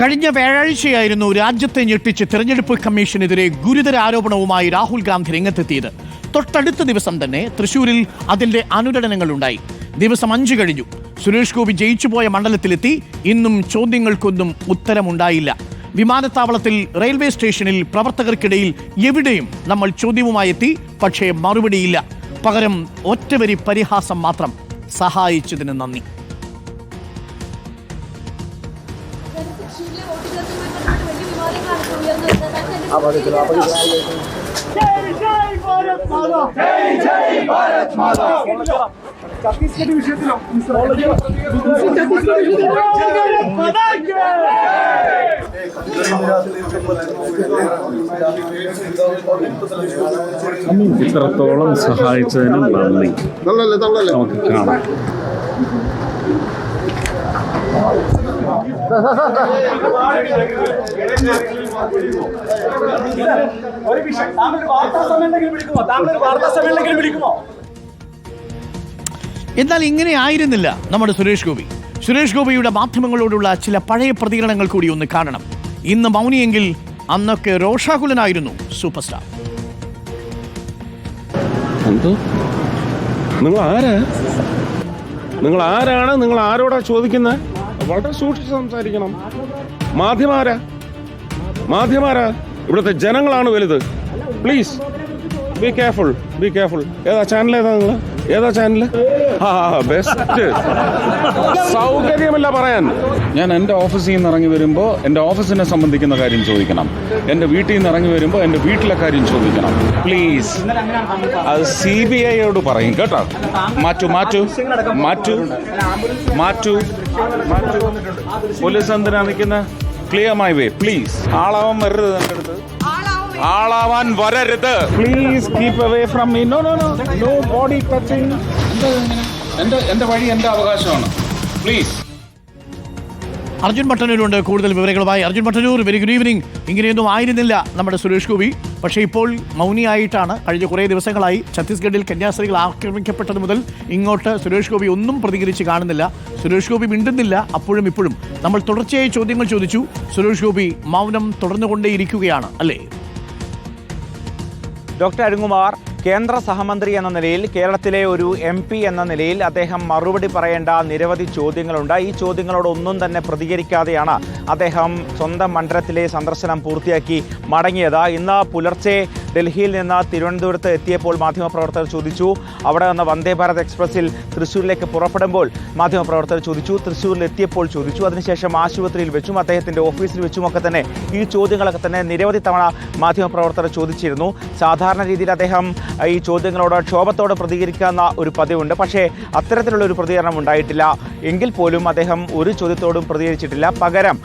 കഴിഞ്ഞ വ്യാഴാഴ്ചയായിരുന്നു രാജ്യത്തെ ഞെട്ടിച്ച് തെരഞ്ഞെടുപ്പ് കമ്മീഷനെതിരെ ഗുരുതര ആരോപണവുമായി രാഹുൽ ഗാന്ധി രംഗത്തെത്തിയത്. തൊട്ടടുത്ത ദിവസം തന്നെ തൃശൂരിൽ അതിന്റെ അനുരണനങ്ങളുണ്ടായി ദിവസം അഞ്ചു കഴിഞ്ഞു. സുരേഷ് ഗോപി ജയിച്ചുപോയ മണ്ഡലത്തിലെത്തി. ഇന്നും ചോദ്യങ്ങൾക്കൊന്നും ഉത്തരമുണ്ടായില്ല. വിമാനത്താവളത്തിൽ റെയിൽവേ സ്റ്റേഷനിൽ പ്രവർത്തകർക്കിടയിൽ എവിടെയും നമ്മൾ ചോദ്യവുമായി എത്തി. പക്ഷേ മറുപടിയില്ല. പകരം ഒറ്റവരി പരിഹാസം മാത്രം സഹായിച്ചതിന് നന്ദി. വരുന്നത് താങ്കൾ ഇത്രത്തോളം സഹായിച്ചതിന് നന്ദി. നമുക്ക് കാണാം. ഒരു വിഷയം. താങ്കൾ ഒരു വാർത്താ സമ്മേളനത്തിൽ വിളിക്കുമോ? താങ്കൾ ഒരു വാർത്താ സമ്മേളനത്തിൽ വിളിക്കുമോ? എന്നാൽ ഇങ്ങനെ ആയിരുന്നില്ല നമ്മുടെ സുരേഷ് ഗോപി. സുരേഷ് ഗോപിയുടെ മാധ്യമങ്ങളോടുള്ള ചില പഴയ പ്രതികരണങ്ങൾ കൂടി ഒന്ന് കാണണം. ഇന്ന് മൗനിയെങ്കിൽ അന്നൊക്കെ രോഷാകുലനായിരുന്നു സൂപ്പർ സ്റ്റാർ എന്തോ? നിങ്ങൾ ആരാ? നിങ്ങൾ ആരാണ്? നിങ്ങൾ ആരോടാ ചോദിക്കുന്നത് വളരെ സൂക്ഷിച്ച് സംസാരിക്കണം. മാധ്യമാരാ? മാധ്യമാരാ? ഇവിടുത്തെ ജനങ്ങളാണ് വലുത്. Please be careful be careful ഏതാ ചാനൽ ഏതാ നിങ്ങൾ ഏതാ ചാനൽ ആ ബെസ്റ്റ് സൗകര്യമല്ല പറയാൻ. ഞാൻ എന്റെ ഓഫീസിൽ നിന്ന് ഇറങ്ങി വരുമ്പോൾ എന്റെ ഓഫീസിനെ സംബന്ധിക്കുന്ന കാര്യം ചോദിക്കണം. എന്റെ വീട്ടിൽ നിന്ന് ഇറങ്ങി വരുമ്പോൾ എന്റെ വീട്ടിലെ കാര്യം ചോദിക്കണം. പ്ലീസ് അത് സി ബി ഐയോട് പറയും കേട്ടോ. മാറ്റു മാറ്റു മാറ്റു മാറ്റു മാറ്റു. പോലീസ് എന്തിനാ നിൽക്കുന്നത് ക്ലിയർ മൈ വേ പ്ലീസ് ആളാവാൻ വരരുത് എന്റെ അടുത്ത്. ആളാവാൻ വരരുത്. Please keep away from me no no no no body touching എന്റെ എന്റെ വഴി എന്റെ അവകാശമാണ്. പ്ലീസ് അർജുൻ മട്ടന്നൂരുണ്ട് കൂടുതൽ വിവരങ്ങളുമായി Arjun Mattannur very good evening ഇങ്ങനെയൊന്നും ആയിരുന്നില്ല നമ്മുടെ സുരേഷ് ഗോപി. പക്ഷേ ഇപ്പോൾ മൗനിയായിട്ടാണ് കഴിഞ്ഞ കുറേ ദിവസങ്ങളായി ഛത്തീസ്ഗഡിൽ കന്യാസ്ത്രീകൾ ആക്രമിക്കപ്പെട്ടത് മുതൽ ഇങ്ങോട്ട് സുരേഷ് ഗോപി ഒന്നും പ്രതികരിച്ച് കാണുന്നില്ല. സുരേഷ് ഗോപി മിണ്ടുന്നില്ല. അപ്പോഴും ഇപ്പോഴും നമ്മൾ തുടർച്ചയായി ചോദ്യങ്ങൾ ചോദിച്ചു. സുരേഷ് ഗോപി മൗനം തുടർന്നുകൊണ്ടേയിരിക്കുകയാണ് അല്ലേ? ഡോക്ടർ അരുൺകുമാർ കേന്ദ്ര സഹമന്ത്രി എന്ന നിലയിൽ കേരളത്തിലെ ഒരു എം പി എന്ന നിലയിൽ അദ്ദേഹം മറുപടി പറയേണ്ട നിരവധി ചോദ്യങ്ങളുണ്ട്. ഈ ചോദ്യങ്ങളോടൊന്നും തന്നെ പ്രതികരിക്കാതെയാണ് അദ്ദേഹം സ്വന്തം മണ്ഡലത്തിലെ സന്ദർശനം പൂർത്തിയാക്കി മടങ്ങിയത്. ഇന്ന് പുലർച്ചെ ഡൽഹിയിൽ നിന്ന് തിരുവനന്തപുരത്ത് എത്തിയപ്പോൾ മാധ്യമപ്രവർത്തകർ ചോദിച്ചു. അവിടെ നിന്ന് വന്ദേ ഭാരത് എക്സ്പ്രസിൽ തൃശ്ശൂരിലേക്ക് പുറപ്പെടുമ്പോൾ മാധ്യമപ്രവർത്തകർ ചോദിച്ചു. തൃശ്ശൂരിൽ എത്തിയപ്പോൾ ചോദിച്ചു. അതിനുശേഷം ആശുപത്രിയിൽ വെച്ചും അദ്ദേഹത്തിന്റെ ഓഫീസിൽ വെച്ചുമൊക്കെ തന്നെ ഈ ചോദ്യങ്ങളൊക്കെ തന്നെ നിരവധി തവണ മാധ്യമപ്രവർത്തകർ ചോദിച്ചിരുന്നു. സാധാരണ രീതിയിൽ അദ്ദേഹം ഈ ചോദ്യങ്ങളോട് ക്ഷോഭത്തോടെ പ്രതികരിക്കുന്ന ഒരു പതിവുണ്ട്. പക്ഷേ അത്തരത്തിലുള്ള ഒരു പ്രതികരണം ഉണ്ടായിട്ടില്ല. എങ്കിൽ പോലും അദ്ദേഹം ഒരു ചോദ്യത്തോടും പ്രതികരിച്ചിട്ടില്ല. പകരം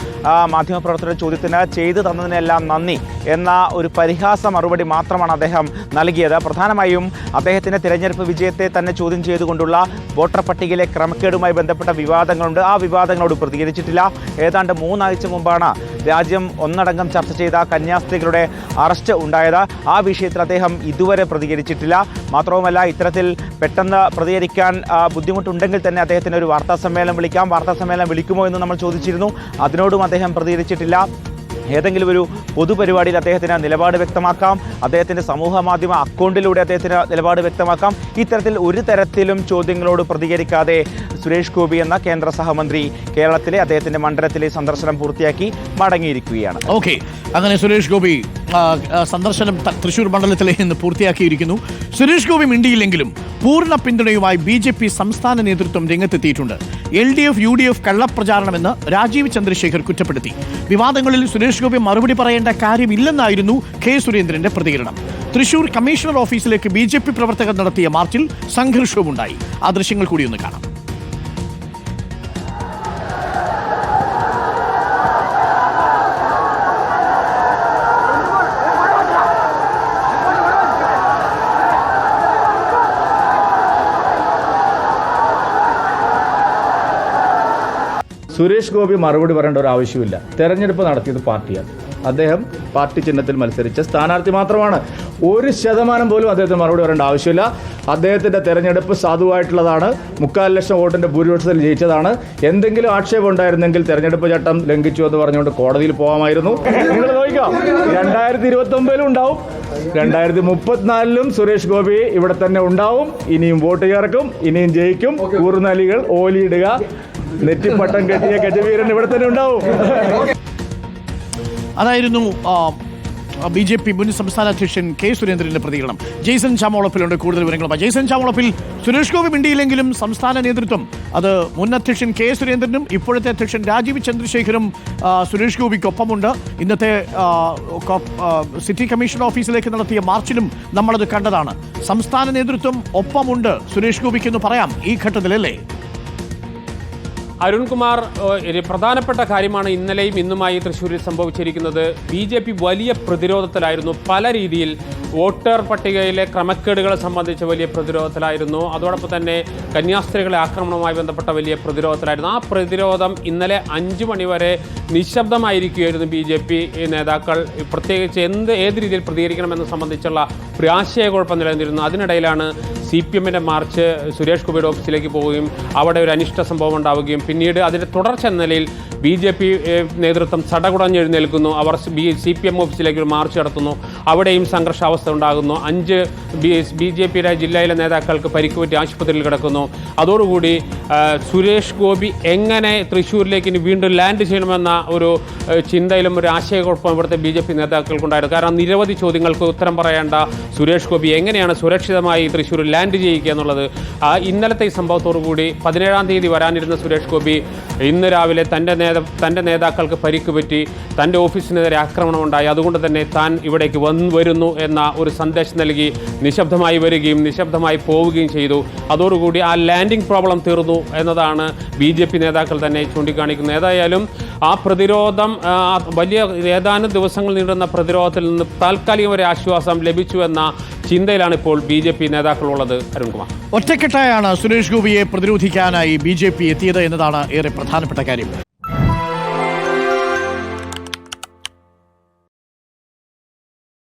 മാധ്യമപ്രവർത്തകരുടെ ചോദ്യത്തിന് ചെയ്തു തന്നതിനെല്ലാം നന്ദി എന്ന ഒരു പരിഹാസ മറുപടി മാത്രമാണ് അദ്ദേഹം നൽകിയത്. പ്രധാനമായും അദ്ദേഹത്തിന്റെ തിരഞ്ഞെടുപ്പ് വിജയത്തെ തന്നെ ചോദ്യം ചെയ്തുകൊണ്ടുള്ള വോട്ടർ പട്ടികയിലെ ക്രമക്കേടുമായി ബന്ധപ്പെട്ട വിവാദങ്ങളുണ്ട്. ആ വിവാദങ്ങളോട് പ്രതികരിച്ചിട്ടില്ല. ഏതാണ്ട് മൂന്നാഴ്ച മുമ്പാണ് രാജ്യം ഒന്നടങ്കം ചർച്ച ചെയ്ത കന്യാസ്ത്രീകളുടെ അറസ്റ്റ് ഉണ്ടായത്. ആ വിഷയത്തിൽ അദ്ദേഹം ഇതുവരെ പ്രതികരിച്ചിട്ടില്ല. മാത്രവുമല്ല ഇത്തരത്തിൽ പെട്ടെന്ന് പ്രതികരിക്കാൻ ബുദ്ധിമുട്ടുണ്ടെങ്കിൽ തന്നെ അദ്ദേഹത്തിന് ഒരു വാർത്താ സമ്മേളനം വിളിക്കാം. വാർത്താ സമ്മേളനം വിളിക്കുമോ എന്ന് നമ്മൾ ചോദിച്ചിരുന്നു. അതിനോടും അദ്ദേഹം പ്രതികരിച്ചിട്ടില്ല. ഏതെങ്കിലും ഒരു പൊതുപരിപാടിയിൽ അദ്ദേഹത്തിന് നിലപാട് വ്യക്തമാക്കാം. അദ്ദേഹത്തിന്റെ സമൂഹ മാധ്യമ അക്കൗണ്ടിലൂടെ അദ്ദേഹത്തിന് നിലപാട് വ്യക്തമാക്കാം. ഇത്തരത്തിൽ ഒരു തരത്തിലും ചോദ്യങ്ങളോട് പ്രതികരിക്കാതെ സുരേഷ് ഗോപി എന്ന കേന്ദ്ര സഹമന്ത്രി കേരളത്തിലെ അദ്ദേഹത്തിന്റെ മണ്ഡലത്തിലെ സന്ദർശനം പൂർത്തിയാക്കി മടങ്ങിയിരിക്കുകയാണ്. ഓക്കെ. അങ്ങനെ സുരേഷ് ഗോപി സന്ദർശനം തൃശൂർ മണ്ഡലത്തിലെ ഇന്ന് പൂർത്തിയാക്കിയിരിക്കുന്നു. സുരേഷ് ഗോപി മിണ്ടിയില്ലെങ്കിലും പൂർണ പിന്തുണയുമായി ബി സംസ്ഥാന നേതൃത്വം രംഗത്തെത്തിയിട്ടുണ്ട്. L D F U D F കള്ളപ്രചാരണമെന്ന് Rajeev Chandrasekhar കുറ്റപ്പെടുത്തി. വിവാദങ്ങളിൽ സുരേഷ് ഗോപി മറുപടി പറയേണ്ട കാര്യമില്ലെന്നായിരുന്നു കെ സുരേന്ദ്രന്റെ പ്രതികരണം. തൃശൂർ കമ്മീഷണർ ഓഫീസിലേക്ക് ബി പ്രവർത്തകർ നടത്തിയ മാർച്ചിൽ സംഘർഷവുമുണ്ടായി. ആ ദൃശ്യങ്ങൾ കൂടി ഒന്ന് കാണാം. സുരേഷ് ഗോപി മറുപടി പറയേണ്ട ഒരു ആവശ്യമില്ല. തെരഞ്ഞെടുപ്പ് നടത്തിയത് പാർട്ടിയാണ്. അദ്ദേഹം പാർട്ടി ചിഹ്നത്തിൽ മത്സരിച്ച സ്ഥാനാർത്ഥി മാത്രമാണ്. ഒരു ശതമാനം പോലും അദ്ദേഹത്തിന് മറുപടി പറയേണ്ട ആവശ്യമില്ല. അദ്ദേഹത്തിന്റെ തെരഞ്ഞെടുപ്പ് സാധുവായിട്ടുള്ളതാണ്. മുക്കാൽ ലക്ഷം വോട്ടിന്റെ ഭൂരിപക്ഷത്തിൽ ജയിച്ചതാണ്. എന്തെങ്കിലും ആക്ഷേപം ഉണ്ടായിരുന്നെങ്കിൽ തെരഞ്ഞെടുപ്പ് ചട്ടം ലംഘിച്ചു എന്ന് പറഞ്ഞുകൊണ്ട് കോടതിയിൽ പോകാമായിരുന്നു. നിങ്ങൾ നോക്കാം രണ്ടായിരത്തി ഇരുപത്തി ഒമ്പതിലും ഉണ്ടാവും. രണ്ടായിരത്തി മുപ്പത്തിനാലിലും സുരേഷ് ഗോപി ഇവിടെ തന്നെ ഉണ്ടാവും. ഇനിയും വോട്ട് ചേർക്കും. ഇനിയും ജയിക്കും. കൂറുനാലികൾ ഓലിയിടുക. നെറ്റിപ്പട്ടം കെട്ടിയ ഗജവീരൻ ഇവിടെ തന്നെ ഉണ്ടാവും. അതായിരുന്നു ബി ജെ പി മുൻ സംസ്ഥാന അധ്യക്ഷൻ കെ സുരേന്ദ്രന്റെ പ്രതികരണം. ജെയ്സൺ ചാമോളപ്പിലുണ്ട് കൂടുതൽ വിവരങ്ങളുമായി ജെയ്സൺ ചാമോളപ്പിൽ സുരേഷ് ഗോപി മിണ്ടിയില്ലെങ്കിലും സംസ്ഥാന നേതൃത്വം അത് മുൻ അധ്യക്ഷൻ കെ സുരേന്ദ്രനും ഇപ്പോഴത്തെ അധ്യക്ഷൻ രാജീവ് ചന്ദ്രശേഖരും സുരേഷ് ഗോപിക്കൊപ്പമുണ്ട്. ഇന്നത്തെ സിറ്റി കമ്മീഷൻ ഓഫീസിലേക്ക് നടത്തിയ മാർച്ചിലും നമ്മളത് കണ്ടതാണ്. സംസ്ഥാന നേതൃത്വം ഒപ്പമുണ്ട് സുരേഷ് ഗോപിക്കെന്ന് പറയാം ഈ ഘട്ടത്തിലല്ലേ? അരുൺകുമാർ ഒരു പ്രധാനപ്പെട്ട കാര്യമാണ് ഇന്നലെയും ഇന്നുമായി തൃശ്ശൂരിൽ സംഭവിച്ചിരിക്കുന്നത്. ബി വലിയ പ്രതിരോധത്തിലായിരുന്നു പല രീതിയിൽ വോട്ടർ പട്ടികയിലെ ക്രമക്കേടുകൾ സംബന്ധിച്ച് വലിയ പ്രതിരോധത്തിലായിരുന്നു. അതോടൊപ്പം തന്നെ കന്യാസ്ത്രീകളെ ആക്രമണവുമായി ബന്ധപ്പെട്ട വലിയ പ്രതിരോധത്തിലായിരുന്നു. ആ പ്രതിരോധം ഇന്നലെ അഞ്ചു മണിവരെ നിശബ്ദമായിരിക്കുകയായിരുന്നു ബി ജെ പി നേതാക്കൾ. പ്രത്യേകിച്ച് എന്ത് ഏത് രീതിയിൽ പ്രതികരിക്കണമെന്ന് സംബന്ധിച്ചുള്ള ഒരു ആശയക്കുഴപ്പം നിലനിന്നിരുന്നു. അതിനിടയിലാണ് സി പി എമ്മിന്റെ മാർച്ച് സുരേഷ് ഗോപിയുടെ ഓഫീസിലേക്ക് പോവുകയും അവിടെ ഒരു അനിഷ്ട സംഭവം ഉണ്ടാവുകയും. പിന്നീട് അതിന്റെ തുടർച്ച എന്ന നിലയിൽ ബി ജെ പി നേതൃത്വം ചടകുടഞ്ഞെഴുന്നേൽക്കുന്നു അവർ ബി സി പി എം ഓഫീസിലേക്ക് ഒരു മാർച്ച് നടത്തുന്നു. അവിടെയും സംഘർഷാവസ്ഥ ഉണ്ടാകുന്നു. അഞ്ച് ബി ബി ജെ പിയുടെ ജില്ലയിലെ നേതാക്കൾക്ക് പരിക്കുപറ്റി ആശുപത്രിയിൽ കിടക്കുന്നു. അതോടുകൂടി സുരേഷ് ഗോപി എങ്ങനെ തൃശ്ശൂരിലേക്ക് ഇനി വീണ്ടും ലാൻഡ് ചെയ്യണമെന്ന ഒരു ചിന്തയിലും ഒരു ആശയക്കുഴപ്പം ഇവിടുത്തെ ബി ജെ പി നേതാക്കൾക്കുണ്ടായിരുന്നു. കാരണം നിരവധി ചോദ്യങ്ങൾക്ക് ഉത്തരം പറയേണ്ട സുരേഷ് ഗോപി എങ്ങനെയാണ് സുരക്ഷിതമായി തൃശ്ശൂരിൽ ലാൻഡ് ചെയ്യുക എന്നുള്ളത്? ആ ഇന്നലത്തെ ഈ കൂടി പതിനേഴാം തീയതി വരാനിരുന്ന സുരേഷ് ഗോപി ഇന്ന് രാവിലെ തന്റെ നേതാ തന്റെ നേതാക്കൾക്ക് പരിക്ക് പറ്റി തന്റെ ഓഫീസിനെതിരെ ആക്രമണമുണ്ടായി അതുകൊണ്ട് തന്നെ താൻ ഇവിടേക്ക് വന്ന് വരുന്നു എന്ന ഒരു സന്ദേശം നൽകി നിശബ്ദമായി വരികയും നിശബ്ദമായി പോവുകയും ചെയ്തു. അതോടുകൂടി ആ ലാൻഡിംഗ് പ്രോബ്ലം തീർന്നു എന്നതാണ് ബി ജെ പി നേതാക്കൾ തന്നെ ചൂണ്ടിക്കാണിക്കുന്നത്. ഏതായാലും ആ പ്രതിരോധം വലിയ ഏതാനും ദിവസങ്ങൾ നീണ്ടുന്ന പ്രതിരോധത്തിൽ നിന്ന് താൽക്കാലികം ഒരു ആശ്വാസം ലഭിച്ചു എന്ന ചിന്തയിലാണ് ഇപ്പോൾ ബി ജെ പി നേതാക്കളുള്ളത്. അരുൺകുമാർ. ഒറ്റക്കെട്ടായാണ് സുരേഷ് ഗോപിയെ പ്രതിരോധിക്കാനായി ബി ജെ പി എത്തിയത് എന്നതാണ് ഏറെ പ്രധാനപ്പെട്ട കാര്യം.